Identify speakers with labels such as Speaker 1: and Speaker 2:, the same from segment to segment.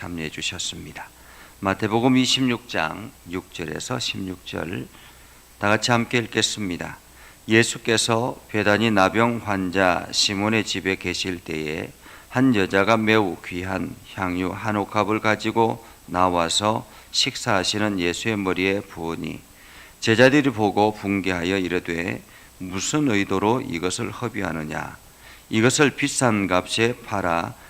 Speaker 1: 참여해 주셨습니다. 마태복음 26장 6절에서 16절 다 같이 함께 읽겠습니다. 예수께서 배단이 나병 환자 시몬의 집에 계실 때에 한 여자가 매우 귀한 향유 한 옥합을 가지고 나와서 식사하시는 예수의 머리에 부으니 제자들이 보고 붕괴하여 이르되 무슨 의도로 이것을 허비하느냐 이것을 비싼 값에 팔아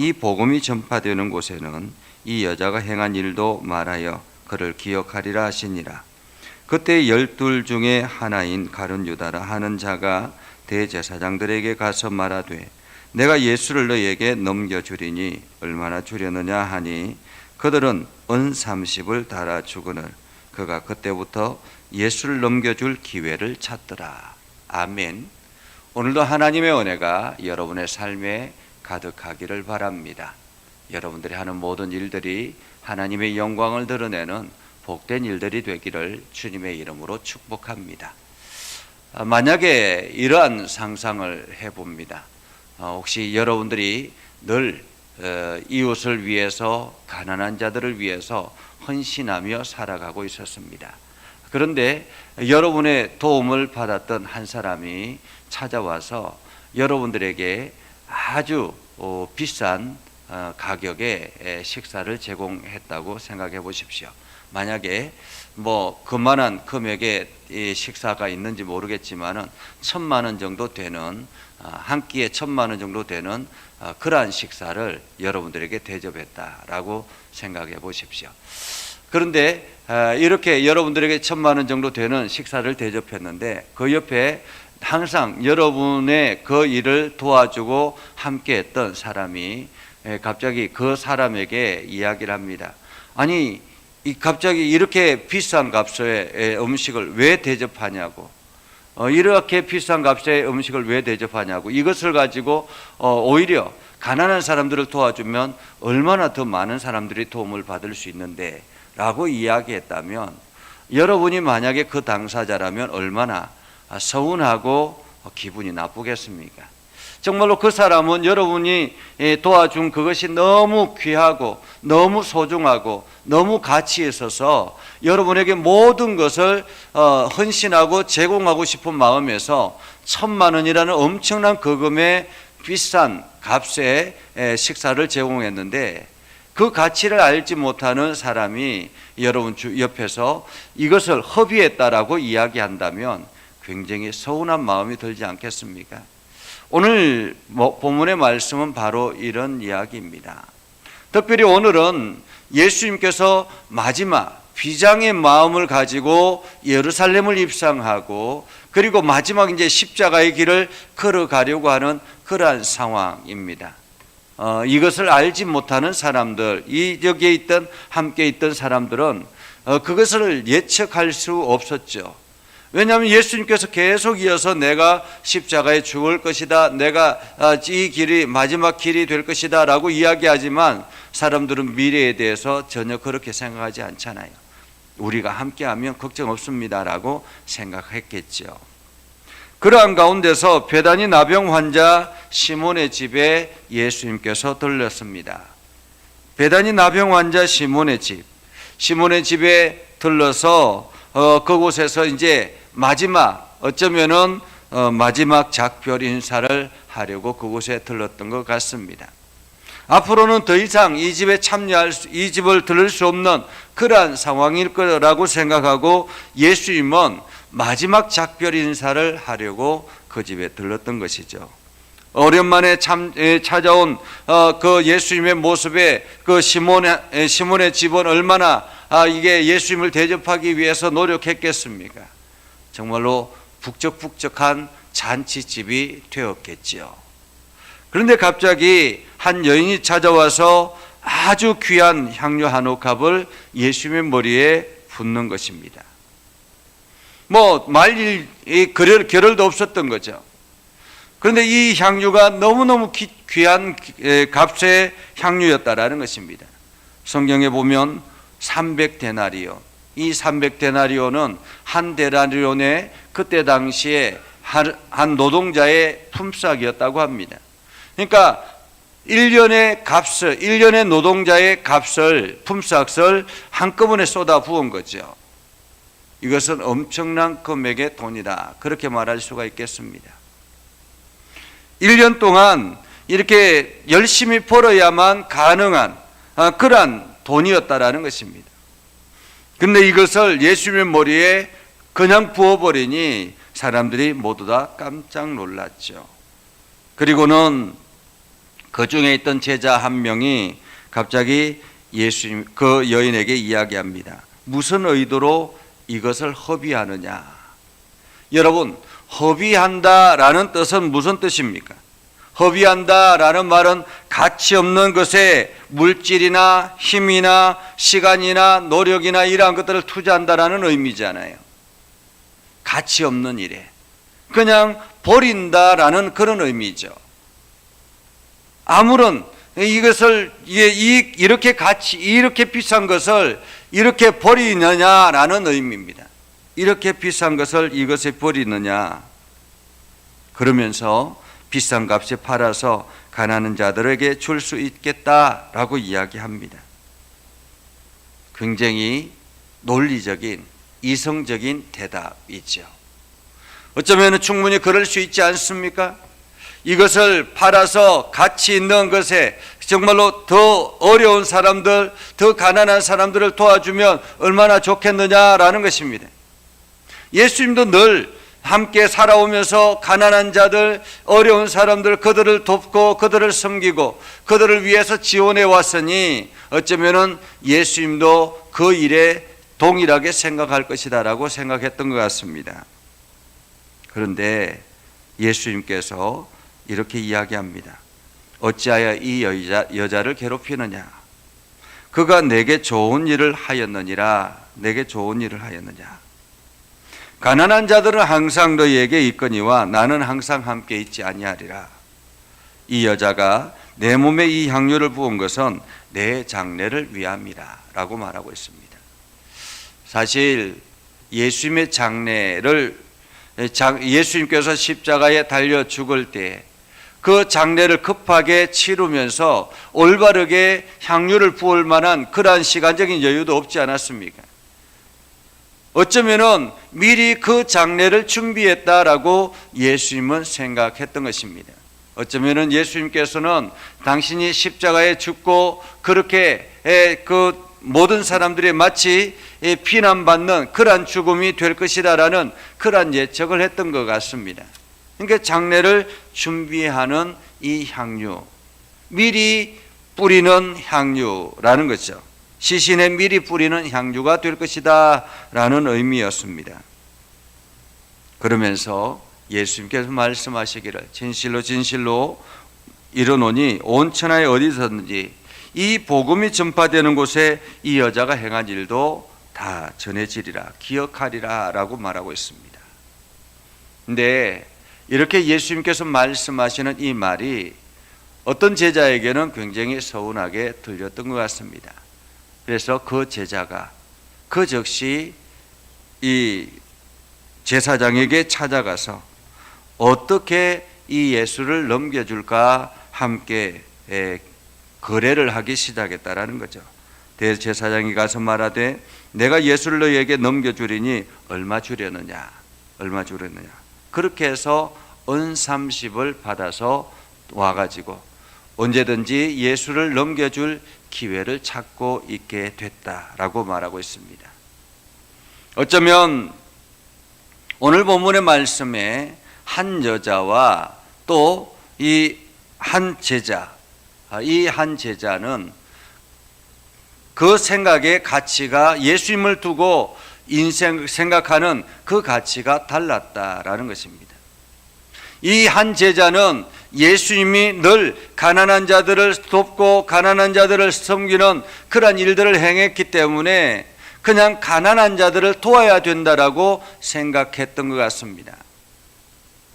Speaker 1: 이 복음이 전파되는 곳에는 이 여자가 행한 일도 말하여 그를 기억하리라 하시니라. 그때 열둘 중에 하나인 가룟 유다라 하는 자가 대제사장들에게 가서 말하되 내가 예수를 너희에게 넘겨 주리니 얼마나 주려느냐 하니 그들은 은 30을 달아 주거늘 그가 그때부터 예수를 넘겨 줄 기회를 찾더라. 아멘. 오늘도 하나님의 은혜가 여러분의 삶에 가득하기를 바랍니다. 여러분들이 하는 모든 일들이 하나님의 영광을 드러내는 복된 일들이 되기를 주님의 이름으로 축복합니다. 아, 만약에 이러한 상상을 해봅니다. 어, 혹시 여러분들이 늘 어, 이웃을 위해서 가난한 자들을 위해서 헌신하며 살아가고 있었습니다. 그런데 여러분의 도움을 받았던 한 사람이 찾아와서 여러분들에게 아주 어, 비싼 어, 가격의 식사를 제공했다고 생각해 보십시오. 만약에 뭐 그만한 금액의 식사가 있는지 모르겠지만은 천만 원 정도 되는 어, 한 끼에 천만 원 정도 되는 그러한 식사를 여러분들에게 대접했다라고 생각해 보십시오. 그런데 이렇게 여러분들에게 천만 원 정도 되는 식사를 대접했는데 그 옆에 항상 여러분의 그 일을 도와주고 함께 했던 사람이 갑자기 그 사람에게 이야기를 합니다. 아니, 이 갑자기 이렇게 비싼 값의 음식을 왜 대접하냐고. 어, 이렇게 비싼 값의 음식을 왜 대접하냐고. 이것을 가지고 어, 오히려 가난한 사람들을 도와주면 얼마나 더 많은 사람들이 도움을 받을 수 있는데 라고 이야기했다면 여러분이 만약에 그 당사자라면 얼마나 서운하고 기분이 나쁘겠습니까? 정말로 그 사람은 여러분이 도와준 그것이 너무 귀하고 너무 소중하고 너무 가치 있어서 여러분에게 모든 것을 어, 헌신하고 제공하고 싶은 마음에서 천만 원이라는 엄청난 거금의 비싼 값의 식사를 제공했는데 그 가치를 알지 못하는 사람이 여러분 옆에서 이것을 허비했다라고 이야기한다면 굉장히 서운한 마음이 들지 않겠습니까? 오늘 뭐 본문의 말씀은 바로 이런 이야기입니다. 특별히 오늘은 예수님께서 마지막 비장의 마음을 가지고 예루살렘을 입상하고 그리고 마지막 이제 십자가의 길을 걸어가려고 하는 그러한 상황입니다. 어, 이것을 알지 못하는 사람들, 이 여기에 있던 함께 있던 사람들은 어, 그것을 예측할 수 없었죠. 왜냐하면 예수님께서 계속 이어서 내가 십자가에 죽을 것이다. 내가 아, 이 길이 마지막 길이 될 것이다. 라고 이야기하지만 사람들은 미래에 대해서 전혀 그렇게 생각하지 않잖아요. 우리가 함께하면 걱정 없습니다. 라고 생각했겠죠. 그러한 가운데서 배단이 나병 환자 시몬의 집에 예수님께서 들렀습니다. 배단이 나병 환자 시몬의 집. 시몬의 집에 들러서 어, 그곳에서 이제 마지막 어쩌면은 어, 마지막 작별 인사를 하려고 그곳에 들렀던 것 같습니다. 앞으로는 더 이상 이 집에 참여할 수, 이 집을 들을 수 없는 그러한 상황일 거라고 생각하고 예수님은 마지막 작별 인사를 하려고 그 집에 들렀던 것이죠. 오랜만에 참 찾아온 어, 그 예수님의 모습에 그 시몬의 시몬의 집은 얼마나 아, 이게 예수님을 대접하기 위해서 노력했겠습니까? 정말로 북적북적한 잔치집이 되었겠지요. 그런데 갑자기 한 여인이 찾아와서 아주 귀한 향유 한 옥합을 예수님의 머리에 붓는 것입니다. 뭐 말일 결혈, 결혈도 없었던 거죠. 그런데 이 향유가 너무너무 귀, 에, 값의 향유였다라는 것입니다. 성경에 보면 300데나리오. 이 300데나리오는 한 데나리온의 그때 당시에 한, 한 노동자의 품삯이었다고 합니다. 그러니까 1년의 값을, 1년의 노동자의 값을, 품삯을 한꺼번에 쏟아 부은 거죠. 이것은 엄청난 금액의 돈이다. 그렇게 말할 수가 있겠습니다. 1년 동안 이렇게 열심히 벌어야만 가능한 아, 그러한 돈이었다라는 것입니다. 근데 이것을 예수님의 머리에 그냥 부어버리니 사람들이 모두 다 깜짝 놀랐죠. 그리고는 그 중에 있던 제자 한 명이 갑자기 예수님 그 여인에게 이야기합니다. 무슨 의도로 이것을 허비하느냐? 여러분, 허비한다라는 뜻은 무슨 뜻입니까? 허비한다라는 말은 가치 없는 것에 물질이나 힘이나 시간이나 노력이나 이러한 것들을 투자한다라는 의미잖아요. 가치 없는 일에 그냥 버린다라는 그런 의미죠. 아무런 이것을 이렇게 가치 이렇게 비싼 것을 이렇게 버리느냐라는 의미입니다. 이렇게 비싼 것을 이것에 버리느냐 그러면서 비싼 값에 팔아서 가난한 자들에게 줄 수 있겠다라고 이야기합니다. 굉장히 논리적인 이성적인 대답이죠. 어쩌면 충분히 그럴 수 있지 않습니까? 이것을 팔아서 가치 있는 것에 정말로 더 어려운 사람들, 더 가난한 사람들을 도와주면 얼마나 좋겠느냐라는 것입니다. 예수님도 늘 함께 살아오면서 가난한 자들, 어려운 사람들 그들을 돕고 그들을 섬기고 그들을 위해서 지원해 왔으니 어쩌면은 예수님도 그 일에 동일하게 생각할 것이다라고 생각했던 것 같습니다. 그런데 예수님께서 이렇게 이야기합니다. 어찌하여 이 여자, 여자를 괴롭히느냐? 그가 내게 좋은 일을 하였느니라. 내게 좋은 일을 하였느냐? 가난한 자들은 항상 너희에게 있거니와 나는 항상 함께 있지 아니하리라. 이 여자가 내 몸에 이 향유를 부은 것은 내 장례를 위함이라 라고 말하고 있습니다. 사실 예수님의 장례를 예수님께서 십자가에 달려 죽을 때 그 장례를 급하게 치르면서 올바르게 향유를 부을 만한 그러한 시간적인 여유도 없지 않았습니까? 어쩌면은 미리 그 장례를 준비했다라고 예수님은 생각했던 것입니다. 어쩌면은 예수님께서는 당신이 십자가에 죽고 그렇게 그 모든 사람들이 마치 비난받는 그러한 죽음이 될 것이다라는 그러한 예측을 했던 것 같습니다. 그러니까 장례를 준비하는 이 향유, 미리 뿌리는 향유라는 거죠. 시신에 미리 뿌리는 향유가 될 것이다 라는 의미였습니다. 그러면서 예수님께서 말씀하시기를 진실로 진실로 이르노니 온 천하에 어디서든지 이 복음이 전파되는 곳에 이 여자가 행한 일도 다 전해지리라 기억하리라 라고 말하고 있습니다. 근데 이렇게 예수님께서 말씀하시는 이 말이 어떤 제자에게는 굉장히 서운하게 들렸던 것 같습니다. 그래서 그 제자가 그 즉시 이 제사장에게 찾아가서 어떻게 이 예수를 넘겨줄까 함께 거래를 하기 시작했다라는 거죠. 대제사장이 가서 말하되 내가 예수를 너희에게 넘겨주리니 얼마 주려느냐 얼마 주려느냐 그렇게 해서 은 30을 받아서 와가지고 언제든지 예수를 넘겨줄 기회를 찾고 있게 됐다라고 말하고 있습니다. 어쩌면 오늘 본문의 말씀에 한 여자와 또 이 한 제자, 이 한 제자는 그 생각의 가치가 예수님을 두고 인생 생각하는 그 가치가 달랐다라는 것입니다. 이 한 제자는 예수님이 늘 가난한 자들을 돕고 가난한 자들을 섬기는 그러한 일들을 행했기 때문에 그냥 가난한 자들을 도와야 된다라고 생각했던 것 같습니다.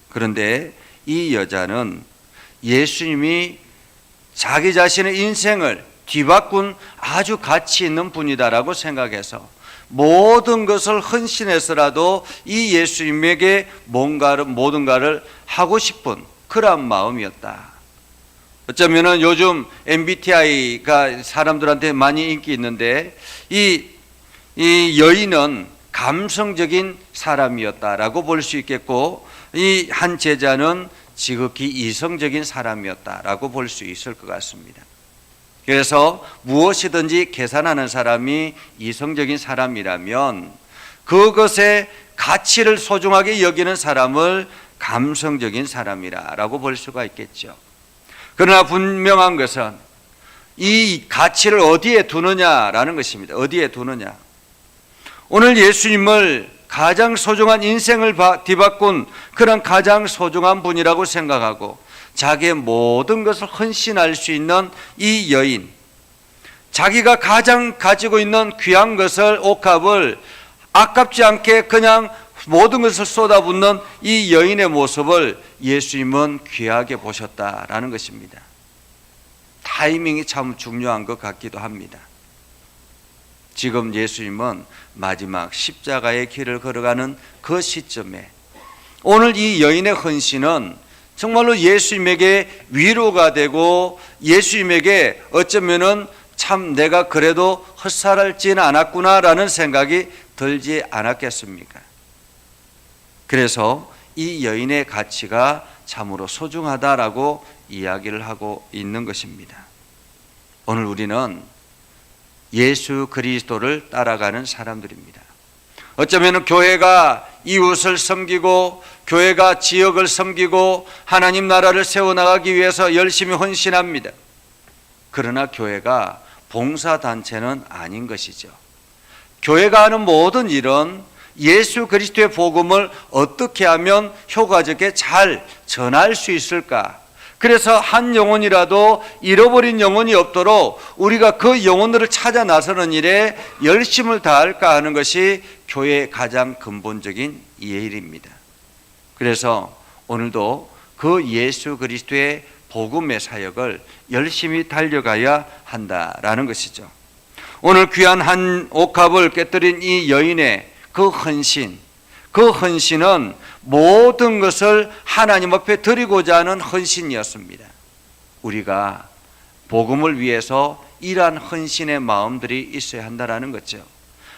Speaker 1: 그런데 이 여자는 예수님이 자기 자신의 인생을 뒤바꾼 아주 가치 있는 분이다라고 생각해서 모든 것을 헌신해서라도 이 예수님에게 뭔가를 모든가를 하고 싶은 그러한 마음이었다. 어쩌면은 요즘 MBTI가 사람들한테 많이 인기 있는데 이, 이 여인은 감성적인 사람이었다라고 볼 수 있겠고 이 한 제자는 지극히 이성적인 사람이었다라고 볼 수 있을 것 같습니다. 그래서 무엇이든지 계산하는 사람이 이성적인 사람이라면 그것의 가치를 소중하게 여기는 사람을 감성적인 사람이라고 볼 수가 있겠죠. 그러나 분명한 것은 이 가치를 어디에 두느냐라는 것입니다. 어디에 두느냐. 오늘 예수님을 가장 소중한 인생을 뒤바꾼 그런 가장 소중한 분이라고 생각하고 자기의 모든 것을 헌신할 수 있는 이 여인, 자기가 가장 가지고 있는 귀한 것을 옥합을 아깝지 않게 그냥 모든 것을 쏟아붓는 이 여인의 모습을 예수님은 귀하게 보셨다라는 것입니다. 타이밍이 참 중요한 것 같기도 합니다. 지금 예수님은 마지막 십자가의 길을 걸어가는 그 시점에 오늘 이 여인의 헌신은 정말로 예수님에게 위로가 되고 예수님에게 어쩌면은 참 내가 그래도 헛살할지는 않았구나라는 생각이 들지 않았겠습니까? 그래서 이 여인의 가치가 참으로 소중하다라고 이야기를 하고 있는 것입니다. 오늘 우리는 예수 그리스도를 따라가는 사람들입니다. 어쩌면 교회가 이웃을 섬기고 교회가 지역을 섬기고 하나님 나라를 세워나가기 위해서 열심히 헌신합니다. 그러나 교회가 봉사단체는 아닌 것이죠. 교회가 하는 모든 일은 예수 그리스도의 복음을 어떻게 하면 효과적에 잘 전할 수 있을까? 그래서 한 영혼이라도 잃어버린 영혼이 없도록 우리가 그 영혼들을 찾아 나서는 일에 열심을 다할까 하는 것이 교회의 가장 근본적인 일입니다. 그래서 오늘도 그 예수 그리스도의 복음의 사역을 열심히 달려가야 한다라는 것이죠. 오늘 귀한 한 옥합을 깨뜨린 이 여인의 그 헌신, 그 헌신은 모든 것을 하나님 앞에 드리고자 하는 헌신이었습니다. 우리가 복음을 위해서 이러한 헌신의 마음들이 있어야 한다는 거죠.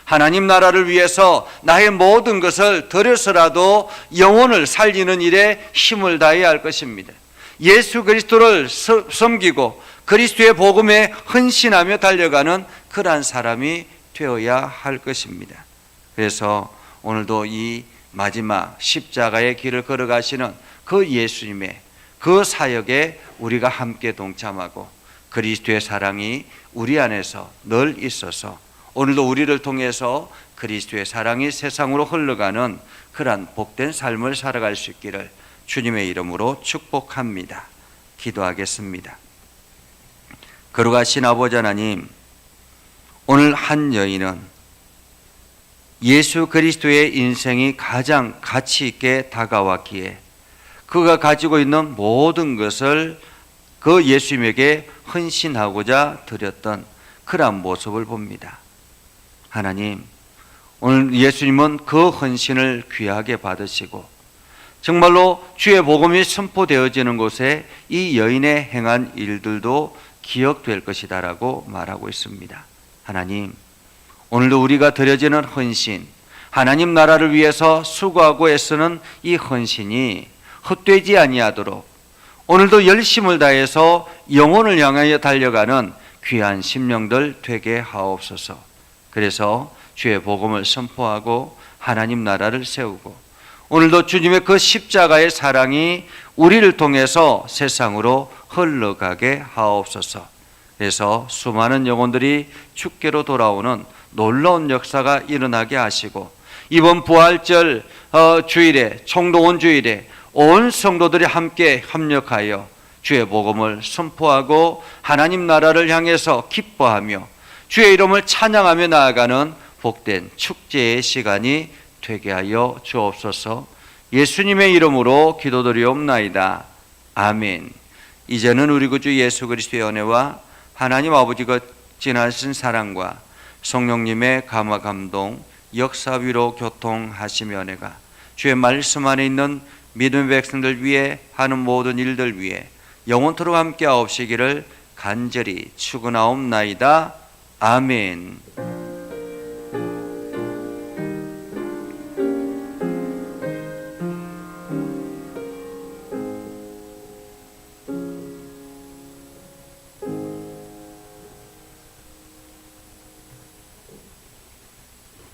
Speaker 1: 하나님 나라를 위해서 나의 모든 것을 들여서라도 영혼을 살리는 일에 힘을 다해야 할 것입니다. 예수 그리스도를 섬기고 그리스도의 복음에 헌신하며 달려가는 그러한 사람이 되어야 할 것입니다. 그래서 오늘도 이 마지막 십자가의 길을 걸어가시는 그 예수님의 그 사역에 우리가 함께 동참하고 그리스도의 사랑이 우리 안에서 늘 있어서 오늘도 우리를 통해서 그리스도의 사랑이 세상으로 흘러가는 그러한 복된 삶을 살아갈 수 있기를 주님의 이름으로 축복합니다. 기도하겠습니다. 거룩하신 아버지 하나님, 오늘 한 여인은 예수 그리스도의 인생이 가장 가치 있게 다가왔기에 그가 가지고 있는 모든 것을 그 예수님에게 헌신하고자 드렸던 그러한 모습을 봅니다. 하나님, 오늘 예수님은 그 헌신을 귀하게 받으시고 정말로 주의 복음이 선포되어지는 곳에 이 여인의 행한 일들도 기억될 것이다라고 말하고 있습니다. 하나님, 오늘도 우리가 드려지는 헌신, 하나님 나라를 위해서 수고하고 애쓰는 이 헌신이 헛되지 아니하도록 오늘도 열심을 다해서 영혼을 향하여 달려가는 귀한 심령들 되게 하옵소서. 그래서 주의 복음을 선포하고 하나님 나라를 세우고 오늘도 주님의 그 십자가의 사랑이 우리를 통해서 세상으로 흘러가게 하옵소서. 그래서 수많은 영혼들이 축계로 돌아오는 놀라운 역사가 일어나게 하시고 이번 부활절 어, 주일에 총동원 주일에 온 성도들이 함께 협력하여 주의 복음을 선포하고 하나님 나라를 향해서 기뻐하며 주의 이름을 찬양하며 나아가는 복된 축제의 시간이 되게 하여 주옵소서. 예수님의 이름으로 기도드리옵나이다. 아멘. 이제는 우리 구주 예수 그리스도의 은혜와 하나님 아버지가 지나신 사랑과 성령님의 감화 감동 역사 위로 교통하시며 은혜가 주의 말씀 안에 있는 믿음의 백성들 위해 하는 모든 일들 위해 영원토록 함께 하옵시기를 간절히 축원하옵나이다. 아멘.